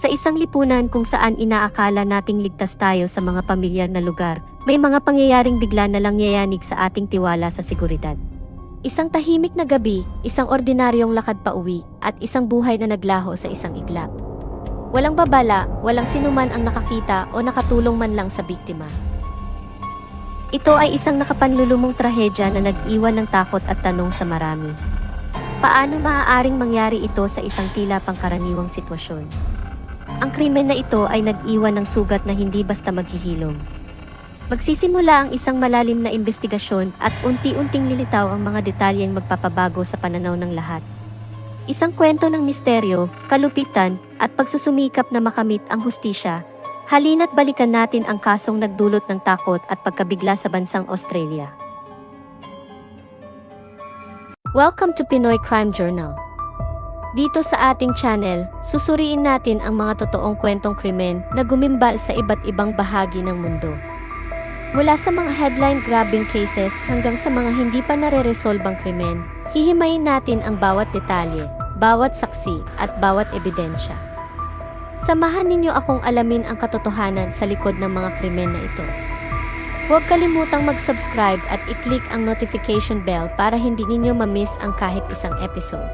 Sa isang lipunan kung saan inaakala nating ligtas tayo sa mga pamilyar na lugar, may mga pangyayaring bigla na lang yayanig sa ating tiwala sa seguridad. Isang tahimik na gabi, isang ordinaryong lakad pa uwi, at isang buhay na naglaho sa isang iglap. Walang babala, walang sinuman ang nakakita o nakatulong man lang sa biktima. Ito ay isang nakapanlulumong trahedya na nag-iwan ng takot at tanong sa marami. Paano maaaring mangyari ito sa isang tila pangkaraniwang sitwasyon? Ang krimen na ito ay nag-iwan ng sugat na hindi basta maghihilom. Magsisimula ang isang malalim na investigasyon at unti-unting lilitaw ang mga detalyeng magpapabago sa pananaw ng lahat. Isang kwento ng misteryo, kalupitan, at pagsusumikap na makamit ang hustisya. Halina't balikan natin ang kasong nagdulot ng takot at pagkabigla sa bansang Australia. Welcome to Pinoy Crime Journal. Dito sa ating channel, susuriin natin ang mga totoong kwentong krimen na gumimbal sa iba't ibang bahagi ng mundo. Mula sa mga headline-grabbing cases hanggang sa mga hindi pa nare-resolbang krimen, hihimayin natin ang bawat detalye, bawat saksi, at bawat ebidensya. Samahan ninyo akong alamin ang katotohanan sa likod ng mga krimen na ito. Huwag kalimutang mag-subscribe at i-click ang notification bell para hindi ninyo ma-miss ang kahit isang episode.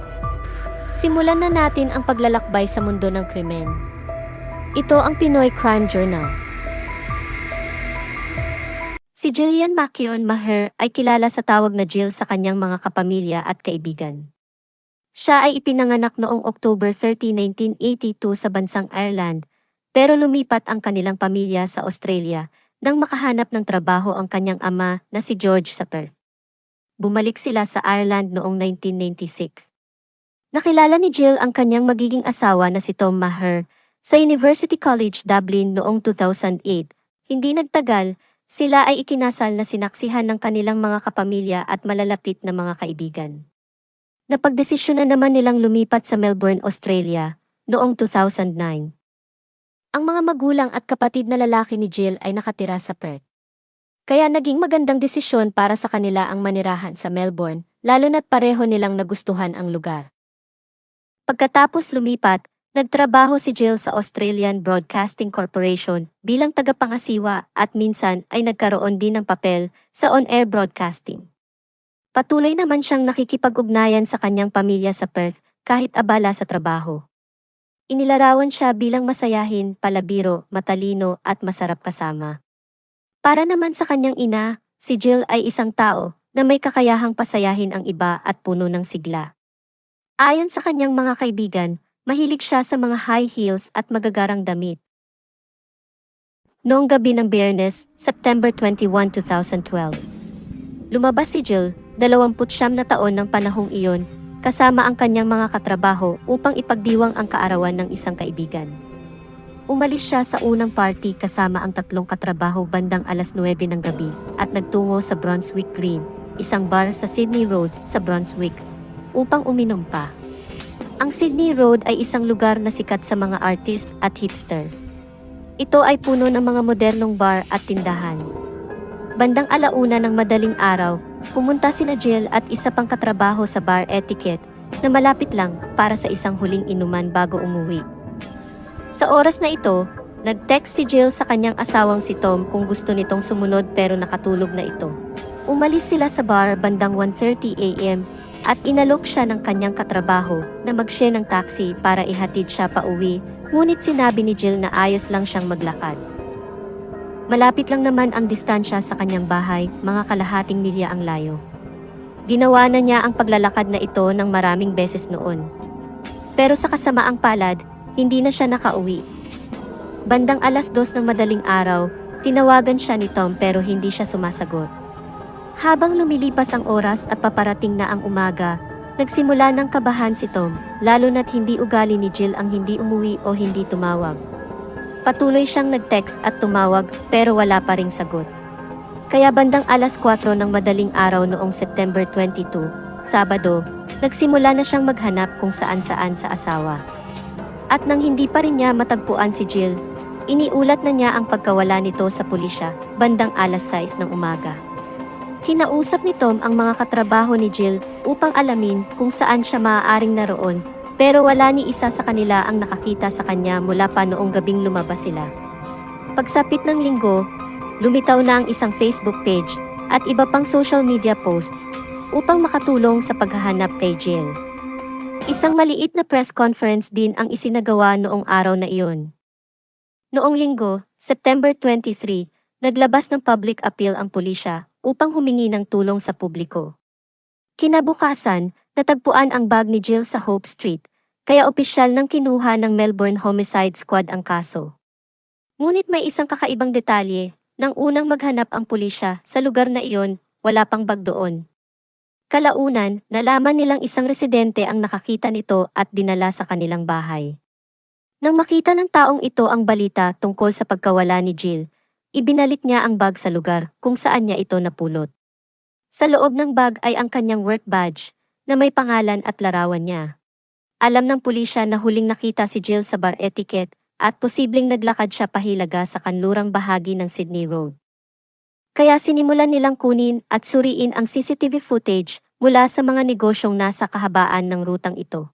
Simulan na natin ang paglalakbay sa mundo ng krimen. Ito ang Pinoy Crime Journal. Si Jillian Makion Maher ay kilala sa tawag na Jill sa kanyang mga kapamilya at kaibigan. Siya ay ipinanganak noong October 30, 1982 sa bansang Ireland, pero lumipat ang kanilang pamilya sa Australia nang makahanap ng trabaho ang kanyang ama na si George sa Perth. Bumalik sila sa Ireland noong 1996. Nakilala ni Jill ang kanyang magiging asawa na si Tom Maher sa University College Dublin noong 2008. Hindi nagtagal, sila ay ikinasal na sinaksihan ng kanilang mga kapamilya at malalapit na mga kaibigan. Napagdesisyon na naman nilang lumipat sa Melbourne, Australia, noong 2009. Ang mga magulang at kapatid na lalaki ni Jill ay nakatira sa Perth. Kaya naging magandang desisyon para sa kanila ang manirahan sa Melbourne, lalo na't pareho nilang nagustuhan ang lugar. Pagkatapos lumipat, nagtrabaho si Jill sa Australian Broadcasting Corporation bilang tagapangasiwa at minsan ay nagkaroon din ng papel sa on-air broadcasting. Patuloy naman siyang nakikipag-ugnayan sa kanyang pamilya sa Perth kahit abala sa trabaho. Inilarawan siya bilang masayahin, palabiro, matalino at masarap kasama. Para naman sa kanyang ina, si Jill ay isang tao na may kakayahang pasayahin ang iba at puno ng sigla. Ayon sa kanyang mga kaibigan, mahilig siya sa mga high heels at magagarang damit. Noong gabi ng Biyernes, September 21, 2012. Lumabas si Jill, 29 na taon ng panahong iyon, kasama ang kanyang mga katrabaho upang ipagdiwang ang kaarawan ng isang kaibigan. Umalis siya sa unang party kasama ang tatlong katrabaho bandang alas 9 ng gabi at nagtungo sa Brunswick Green, isang bar sa Sydney Road sa Brunswick, upang uminom pa. Ang Sydney Road ay isang lugar na sikat sa mga artist at hipster. Ito ay puno ng mga modernong bar at tindahan. Bandang alauna ng madaling araw, pumunta sina Jill at isa pang katrabaho sa bar etiquette na malapit lang para sa isang huling inuman bago umuwi. Sa oras na ito, nag-text si Jill sa kanyang asawang si Tom kung gusto nitong sumunod pero nakatulog na ito. Umalis sila sa bar bandang 1.30 a.m at inalok siya ng kanyang katrabaho na mag-share ng taxi para ihatid siya pa uwi, ngunit sinabi ni Jill na ayos lang siyang maglakad. Malapit lang naman ang distansya sa kanyang bahay, mga kalahating milya ang layo. Ginawa na niya ang paglalakad na ito ng maraming beses noon. Pero sa kasamaang palad, hindi na siya nakauwi. Bandang alas dos ng madaling araw, tinawagan siya ni Tom pero hindi siya sumasagot. Habang lumilipas ang oras at paparating na ang umaga, nagsimula ng kabahan si Tom, lalo na't hindi ugali ni Jill ang hindi umuwi o hindi tumawag. Patuloy siyang nag-text at tumawag pero wala pa ring sagot. Kaya bandang alas 4 ng madaling araw noong September 22, Sabado, nagsimula na siyang maghanap kung saan-saan sa asawa. At nang hindi pa rin niya matagpuan si Jill, iniulat na niya ang pagkawala nito sa pulisya bandang alas 6 ng umaga. Kinausap ni Tom ang mga katrabaho ni Jill upang alamin kung saan siya maaaring naroon, Pero wala ni isa sa kanila ang nakakita sa kanya mula pa noong gabing lumabas sila. Pagsapit ng linggo, lumitaw na ang isang Facebook page at iba pang social media posts upang makatulong sa paghahanap kay Jill. Isang maliit na press conference din ang isinagawa noong araw na iyon. Noong linggo, September 23, naglabas ng public appeal ang pulisya upang humingi ng tulong sa publiko. Kinabukasan, natagpuan ang bag ni Jill sa Hope Street, kaya opisyal nang kinuha ng Melbourne Homicide Squad ang kaso. Ngunit may isang kakaibang detalye, nang unang maghanap ang pulisya sa lugar na iyon, wala pang bag doon. Kalaunan, nalaman nilang isang residente ang nakakita nito at dinala sa kanilang bahay. Nang makita ng taong ito ang balita tungkol sa pagkawala ni Jill, ibinalik niya ang bag sa lugar kung saan niya ito napulot. Sa loob ng bag ay ang kanyang work badge na may pangalan at larawan niya. Alam ng pulisya na huling nakita si Jill sa bar etiquette at posibleng naglakad siya pahilaga sa kanlurang bahagi ng Sydney Road. Kaya sinimulan nilang kunin at suriin ang CCTV footage mula sa mga negosyong nasa kahabaan ng rutang ito.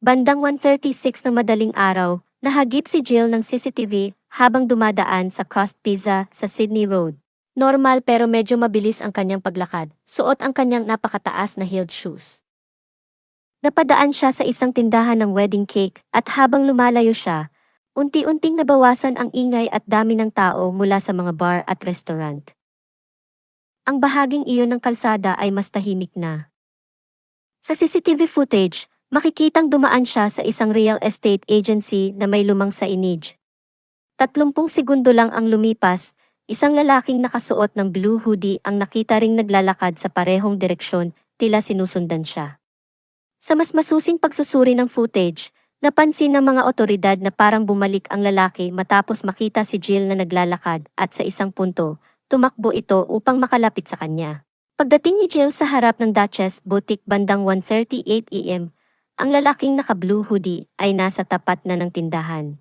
Bandang 1.36 ng madaling araw, nahagip si Jill ng CCTV habang dumadaan sa Crust Pizza sa Sydney Road. Normal pero medyo mabilis ang kanyang paglakad. Suot ang kanyang napakataas na heeled shoes. Napadaan siya sa isang tindahan ng wedding cake at habang lumalayo siya, unti-unting nabawasan ang ingay at dami ng tao mula sa mga bar at restaurant. Ang bahaging iyon ng kalsada ay mas tahimik na. Sa CCTV footage, makikitang dumaan siya sa isang real estate agency na may lumang sa inij. Tatlumpung segundo lang ang lumipas Isang lalaking nakasuot ng blue hoodie ang nakita ring naglalakad sa parehong direksyon, tila sinusundan siya. Sa mas masusing pagsusuri ng footage, napansin ng mga otoridad na parang bumalik ang lalaki matapos makita si Jill na naglalakad at sa isang punto, tumakbo ito upang makalapit sa kanya. Pagdating ni Jill sa harap ng Duchess Boutique bandang 1.38 am, ang lalaking naka-blue hoodie ay nasa tapat na ng tindahan.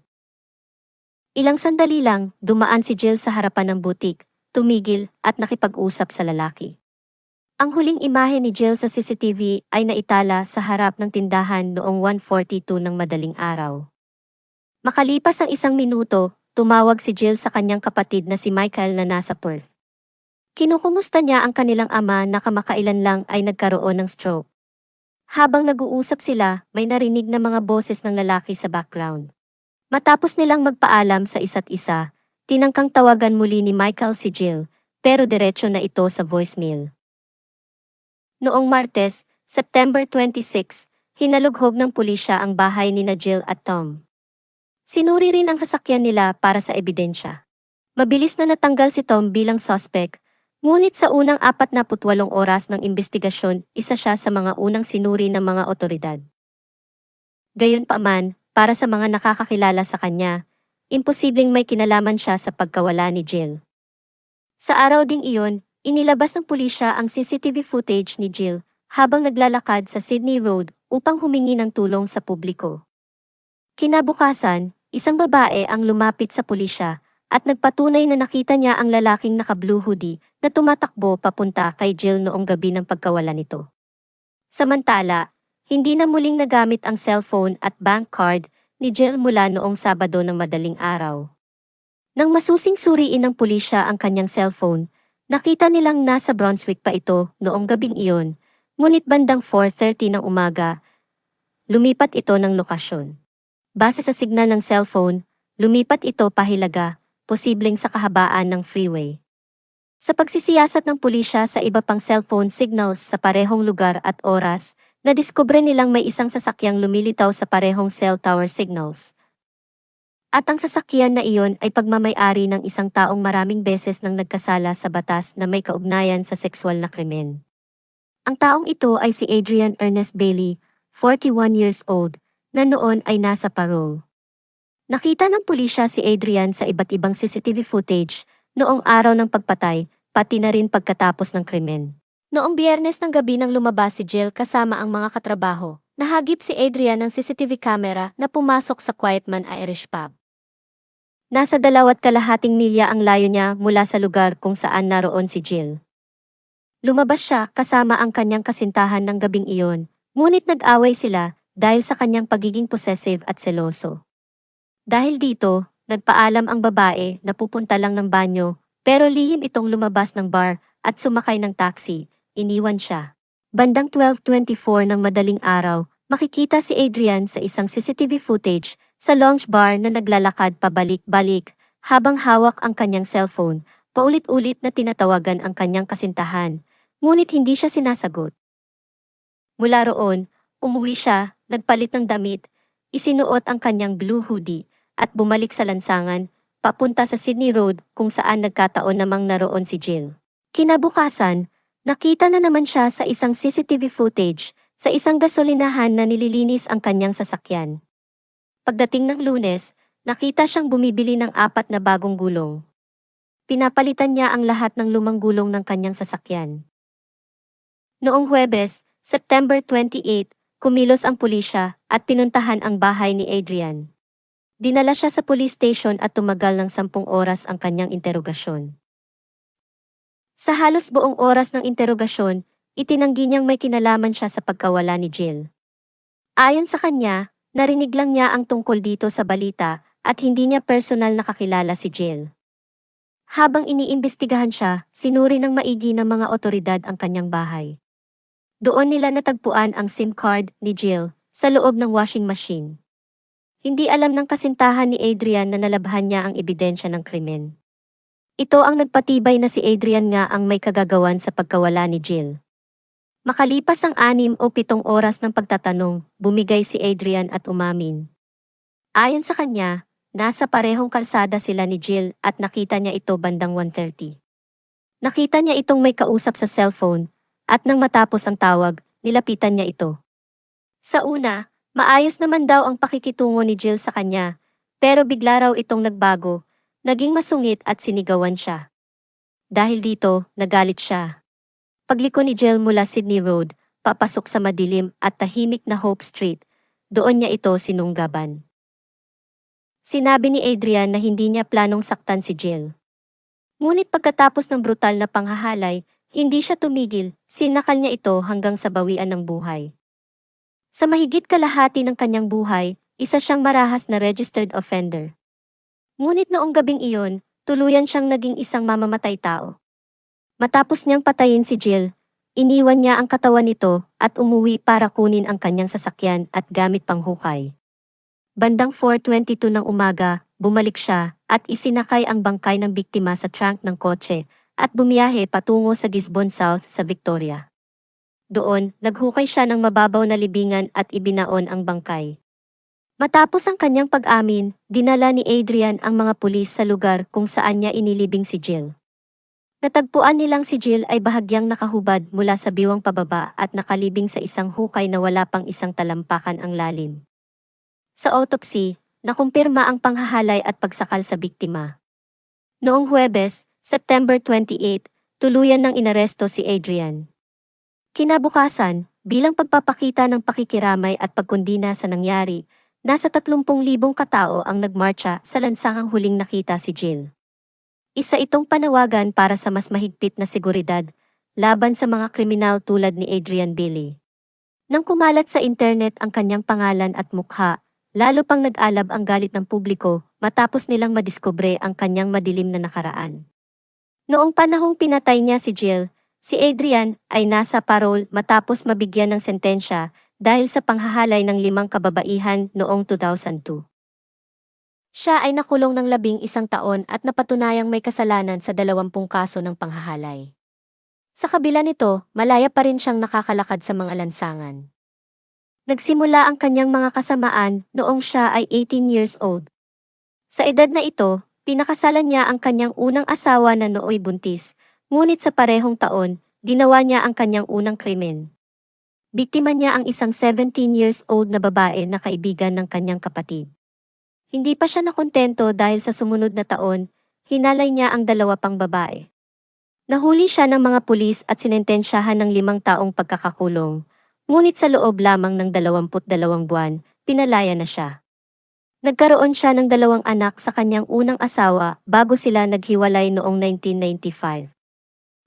Ilang sandali lang, dumaan si Jill sa harapan ng butik, tumigil at nakipag-usap sa lalaki. Ang huling imahe ni Jill sa CCTV ay naitala sa harap ng tindahan noong 1.42 ng madaling araw. Makalipas ang isang minuto, tumawag si Jill sa kanyang kapatid na si Michael na nasa Perth. Kinukumusta niya ang kanilang ama na kamakailan lang ay nagkaroon ng stroke. Habang nag-uusap sila, may narinig na mga boses ng lalaki sa background. Matapos nilang magpaalam sa isa't isa, tinangkang tawagan muli ni Michael si Jill, pero diretsyo na ito sa voicemail. Noong Martes, September 26, hinalughog ng pulisya ang bahay ni na Jill at Tom. Sinuri rin ang sasakyan nila para sa ebidensya. Mabilis na natanggal si Tom bilang suspect, ngunit sa unang 48 oras ng investigasyon, isa siya sa mga unang sinuri ng mga otoridad. Gayunpaman, para sa mga nakakakilala sa kanya, imposibleng may kinalaman siya sa pagkawala ni Jill. Sa araw ding iyon, inilabas ng pulisya ang CCTV footage ni Jill habang naglalakad sa Sydney Road upang humingi ng tulong sa publiko. Kinabukasan, isang babae ang lumapit sa pulisya at nagpatunay na nakita niya ang lalaking naka-blue hoodie na tumatakbo papunta kay Jill noong gabi ng pagkawala nito. Samantala, hindi na muling nagamit ang cellphone at bank card ni Jill mula noong Sabado ng madaling araw. Nang masusing suriin ng pulisya ang kanyang cellphone, nakita nilang nasa Brunswick pa ito noong gabing iyon, ngunit bandang 4.30 ng umaga, lumipat ito ng lokasyon. Base sa signal ng cellphone, lumipat ito pahilaga, posibleng sa kahabaan ng freeway. Sa pagsisiyasat ng pulisya sa iba pang cellphone signals sa parehong lugar at oras, nadiskubre nilang may isang sasakyang lumilitaw sa parehong cell tower signals. At ang sasakyan na iyon ay pagmamayari ng isang taong maraming beses nang nagkasala sa batas na may kaugnayan sa sexual na krimen. Ang taong ito ay si Adrian Ernest Bailey, 41 years old, na noon ay nasa parole. Nakita ng pulisya si Adrian sa iba't ibang CCTV footage noong araw ng pagpatay, pati na rin pagkatapos ng krimen. Noong biyernes ng gabi nang lumabas si Jill kasama ang mga katrabaho, nahagip si Adrian ng CCTV camera na pumasok sa Quietman Irish Pub. Nasa dalawat kalahating milya ang layo niya mula sa lugar kung saan naroon si Jill. Lumabas siya kasama ang kanyang kasintahan ng gabing iyon, ngunit nag-away sila dahil sa kanyang pagiging possessive at seloso. Dahil dito, nagpaalam ang babae na pupunta lang ng banyo, pero lihim itong lumabas ng bar at sumakay ng taxi, iniwan siya. Bandang 12.24 ng madaling araw, makikita si Adrian sa isang CCTV footage sa lounge bar na naglalakad pabalik-balik habang hawak ang kanyang cellphone, paulit-ulit na tinatawagan ang kanyang kasintahan, ngunit hindi siya sinasagot. Mula roon, umuwi siya, nagpalit ng damit, isinuot ang kanyang blue hoodie, at bumalik sa lansangan, papunta sa Sydney Road kung saan nagkataon namang naroon si Jill. Kinabukasan, nakita na naman siya sa isang CCTV footage sa isang gasolinahan na nililinis ang kanyang sasakyan. Pagdating ng lunes, nakita siyang bumibili ng apat na bagong gulong. Pinapalitan niya ang lahat ng lumang gulong ng kanyang sasakyan. Noong Huwebes, September 28, kumilos ang pulisya at pinuntahan ang bahay ni Adrian. Dinala siya sa police station at tumagal ng sampung oras ang kanyang interogasyon. Sa halos buong oras ng interogasyon, itinanggi niyang may kinalaman siya sa pagkawala ni Jill. Ayon sa kanya, narinig lang niya ang tungkol dito sa balita at hindi niya personal nakakilala si Jill. Habang iniimbestigahan siya, sinuri ng maigi ng mga otoridad ang kanyang bahay. Doon nila natagpuan ang SIM card ni Jill sa loob ng washing machine. Hindi alam ng kasintahan ni Adrian na nalabhan niya ang ebidensya ng krimen. Ito ang nagpatibay na si Adrian nga ang may kagagawan sa pagkawala ni Jill. Makalipas ang anim o pitong oras ng pagtatanong, bumigay si Adrian at umamin. Ayon sa kanya, nasa parehong kalsada sila ni Jill at nakita niya ito bandang 1.30. Nakita niya itong may kausap sa cellphone at nang matapos ang tawag, nilapitan niya ito. Sa una, maayos naman daw ang pakikitungo ni Jill sa kanya, pero bigla raw itong nagbago, naging masungit at sinigawan siya. Dahil dito, nagalit siya. Pagliko ni Jill mula Sydney Road, papasok sa madilim at tahimik na Hope Street, doon niya ito sinunggaban. Sinabi ni Adrian na hindi niya planong saktan si Jill. Ngunit pagkatapos ng brutal na panghahalay, hindi siya tumigil, sinakal niya ito hanggang sa bawian ng buhay. Sa mahigit kalahati ng kanyang buhay, isa siyang marahas na registered offender. Ngunit noong gabing iyon, tuluyan siyang naging isang mamamatay tao. Matapos niyang patayin si Jill, iniwan niya ang katawan nito at umuwi para kunin ang kanyang sasakyan at gamit panghukay. Bandang 4.22 ng umaga, bumalik siya at isinakay ang bangkay ng biktima sa trunk ng kotse at bumiyahe patungo sa Gisborne South sa Victoria. Doon, naghukay siya ng mababaw na libingan at ibinaon ang bangkay. Matapos ang kanyang pag-amin, dinala ni Adrian ang mga pulis sa lugar kung saan niya inilibing si Jill. Natagpuan nilang si Jill ay bahagyang nakahubad mula sa biwang pababa at nakalibing sa isang hukay na wala pang isang talampakan ang lalim. Sa autopsy, nakumpirma ang panghahalay at pagsakal sa biktima. Noong Huwebes, September 28, tuluyan ng inaresto si Adrian. Kinabukasan, bilang pagpapakita ng pakikiramay at pagkundina sa nangyari, nasa 30,000 katao ang nagmarcha sa lansangang huling nakita si Jill. Isa itong panawagan para sa mas mahigpit na seguridad laban sa mga kriminal tulad ni Adrian Billy. Nang kumalat sa internet ang kanyang pangalan at mukha, lalo pang nag-alab ang galit ng publiko matapos nilang madiskubre ang kanyang madilim na nakaraan. Noong panahong pinatay niya si Jill, si Adrian ay nasa parole matapos mabigyan ng sentensya dahil sa panghahalay ng limang kababaihan noong 2002. Siya ay nakulong ng labing isang taon at napatunayang may kasalanan sa dalawampung kaso ng panghahalay. Sa kabila nito, malaya pa rin siyang nakakalakad sa mga lansangan. Nagsimula ang kanyang mga kasamaan noong siya ay 18 years old. Sa edad na ito, Pinakasalan niya ang kanyang unang asawa na nooy buntis, ngunit sa parehong taon, ginawa niya ang kanyang unang krimen. Biktima niya ang isang 17 years old na babae na kaibigan ng kanyang kapatid. Hindi pa siya nakontento dahil sa sumunod na taon, hinalay niya ang dalawa pang babae. Nahuli siya ng mga pulis at sinentensyahan ng limang taong pagkakakulong, ngunit sa loob lamang ng 22 buwan, pinalaya na siya. Nagkaroon siya ng dalawang anak sa kanyang unang asawa bago sila naghiwalay noong 1995.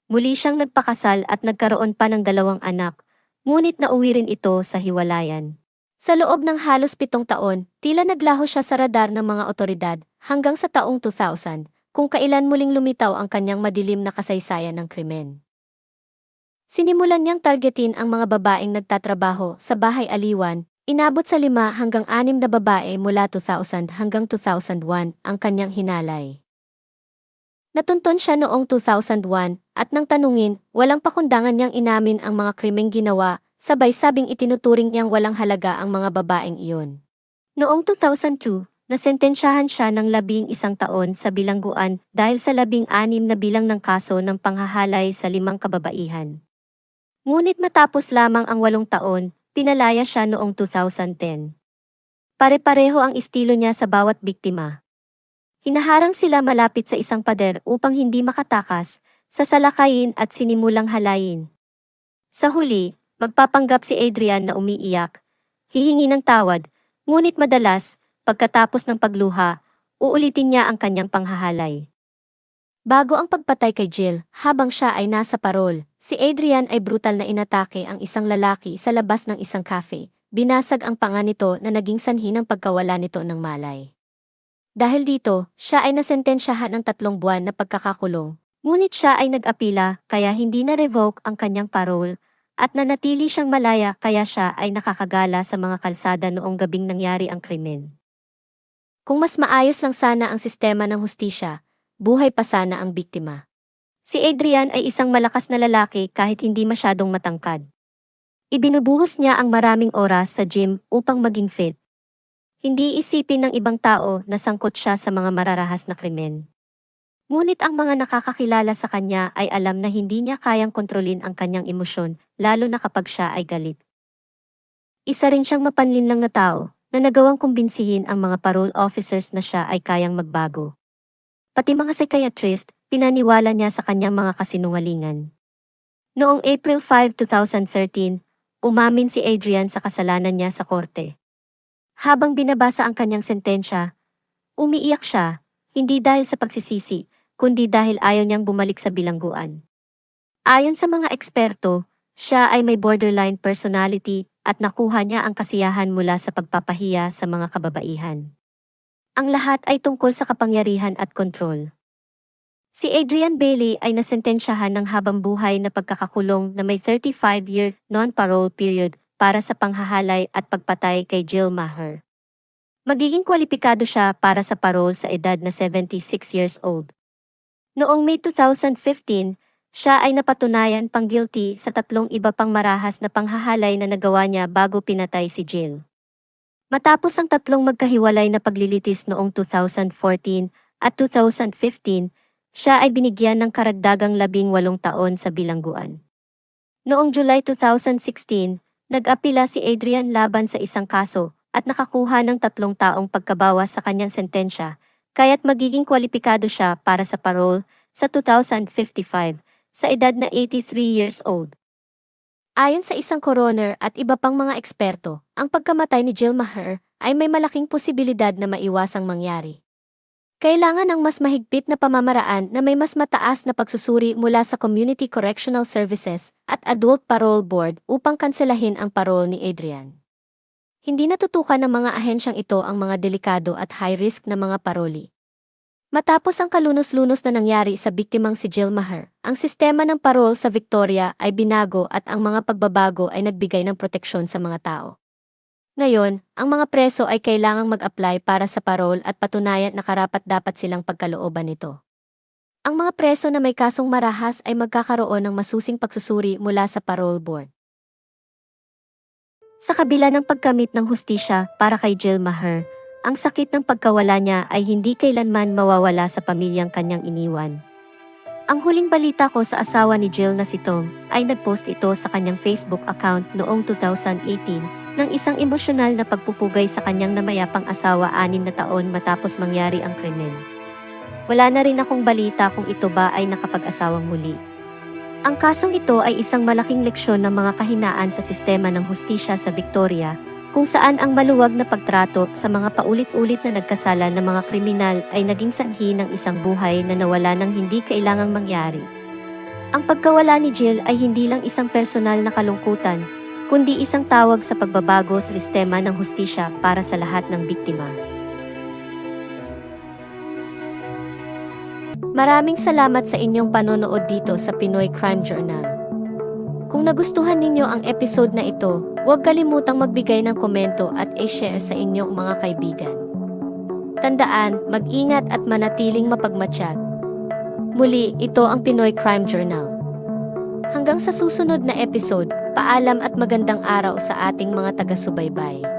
Muli siyang nagpakasal at nagkaroon pa ng dalawang anak, ngunit nauwi rin ito sa hiwalayan. Sa loob ng halos pitong taon, tila naglaho siya sa radar ng mga otoridad hanggang sa taong 2000, kung kailan muling lumitaw ang kanyang madilim na kasaysayan ng krimen. Sinimulan niyang targetin ang mga babaeng nagtatrabaho sa bahay aliwan, inabot sa lima hanggang anim na babae mula 2000 hanggang 2001 ang kanyang hinalay. Natunton siya noong 2001 at nang tanungin, walang pakundangan niyang inamin ang mga krimeng ginawa sabay sabing itinuturing niyang walang halaga ang mga babaeng iyon. Noong 2002, nasentensyahan siya ng labing isang taon sa bilangguan dahil sa labing anim na bilang ng kaso ng panghahalay sa limang kababaihan. Ngunit matapos lamang ang walong taon, pinalaya siya noong 2010. Pare-pareho ang estilo niya sa bawat biktima. Hinaharang sila malapit sa isang pader upang hindi makatakas, sasalakayin at sinimulang halayin. Sa huli, Magpapanggap si Adrian na umiiyak, hihingi ng tawad, ngunit madalas, pagkatapos ng pagluha, uulitin niya ang kanyang panghahalay. Bago ang pagpatay kay Jill, habang siya ay nasa parol, si Adrian ay brutal na inatake ang isang lalaki sa labas ng isang cafe. Binasag ang panga nito na naging sanhi ng pagkawala nito ng malay. Dahil dito, siya ay nasentensyahan ng tatlong buwan na pagkakakulong. Ngunit siya ay nag-apila kaya hindi na-revoke ang kanyang parole at nanatili siyang malaya kaya siya ay nakakagala sa mga kalsada noong gabing nangyari ang krimen. Kung mas maayos lang sana ang sistema ng hustisya, buhay pa sana ang biktima. Si Adrian ay isang malakas na lalaki kahit hindi masyadong matangkad. Ibinubuhos niya ang maraming oras sa gym upang maging fit. Hindi isipin ng ibang tao na sangkot siya sa mga mararahas na krimen. Ngunit ang mga nakakakilala sa kanya ay alam na hindi niya kayang kontrolin ang kanyang emosyon, lalo na kapag siya ay galit. Isa rin siyang mapanlinlang na tao, na nagawang kumbinsihin ang mga parole officers na siya ay kayang magbago. Pati mga psychiatrist, pinaniwala niya sa kanyang mga kasinungalingan. Noong April 5, 2013, umamin si Adrian sa kasalanan niya sa korte. Habang binabasa ang kanyang sentensya, umiiyak siya, hindi dahil sa pagsisisi, kundi dahil ayaw niyang bumalik sa bilangguan. Ayon sa mga eksperto, siya ay may borderline personality at nakuha niya ang kasiyahan mula sa pagpapahiya sa mga kababaihan. Ang lahat ay tungkol sa kapangyarihan at kontrol. Si Adrian Bailey ay nasentensyahan ng habang buhay na pagkakakulong na may 35-year non-parole period para sa panghahalay at pagpatay kay Jill Maher. Magiging kwalipikado siya para sa parole sa edad na 76 years old. Noong May 2015, siya ay napatunayan pang guilty sa tatlong iba pang marahas na panghahalay na nagawa niya bago pinatay si Jill. Matapos ang tatlong magkahiwalay na paglilitis noong 2014 at 2015, siya ay binigyan ng karagdagang labing walong taon sa bilangguan. Noong July 2016, nag-apila si Adrian laban sa isang kaso at nakakuha ng tatlong taong pagkabawas sa kanyang sentensya kaya't magiging kwalipikado siya para sa parole sa 2055 sa edad na 83 years old. Ayon sa isang coroner at iba pang mga eksperto, ang pagkamatay ni Jill Maher ay may malaking posibilidad na maiwasang mangyari. Kailangan ng mas mahigpit na pamamaraan na may mas mataas na pagsusuri mula sa Community Correctional Services at Adult Parole Board upang kanselahin ang parole ni Adrian. Hindi natutukan ng mga ahensyang ito ang mga delikado at high-risk na mga paroli. Matapos ang kalunos-lunos na nangyari sa biktimang si Jill Maher, ang sistema ng parol sa Victoria ay binago at ang mga pagbabago ay nagbigay ng proteksyon sa mga tao. Ngayon, ang mga preso ay kailangang mag-apply para sa parol at patunayan na karapat dapat silang pagkalooban nito. Ang mga preso na may kasong marahas ay magkakaroon ng masusing pagsusuri mula sa parole board. Sa kabila ng pagkamit ng hustisya para kay Jill Maher, ang sakit ng pagkawala niya ay hindi kailanman mawawala sa pamilyang kanyang iniwan. Ang huling balita ko sa asawa ni Jill na si Tom ay nagpost ito sa kanyang Facebook account noong 2018 ng isang emosyonal na pagpupugay sa kanyang namayapang asawa anim na taon matapos mangyari ang krimen. Wala na rin akong balita kung ito ba ay nakapag-asawang muli. Ang kasong ito ay isang malaking leksyon ng mga kahinaan sa sistema ng hustisya sa Victoria, kung saan ang maluwag na pagtrato sa mga paulit-ulit na nagkasala ng mga kriminal ay naging sanhi ng isang buhay na nawala ng hindi kailangang mangyari. Ang pagkawala ni Jill ay hindi lang isang personal na kalungkutan, kundi isang tawag sa pagbabago sa sistema ng hustisya para sa lahat ng biktima. Maraming salamat sa inyong panonood dito sa Pinoy Crime Journal. Kung nagustuhan ninyo ang episode na ito, huwag kalimutang magbigay ng komento at i-share sa inyong mga kaibigan. Tandaan, mag-ingat at manatiling mapagmatsyag. Muli, ito ang Pinoy Crime Journal. Hanggang sa susunod na episode, paalam at magandang araw sa ating mga taga-subaybay.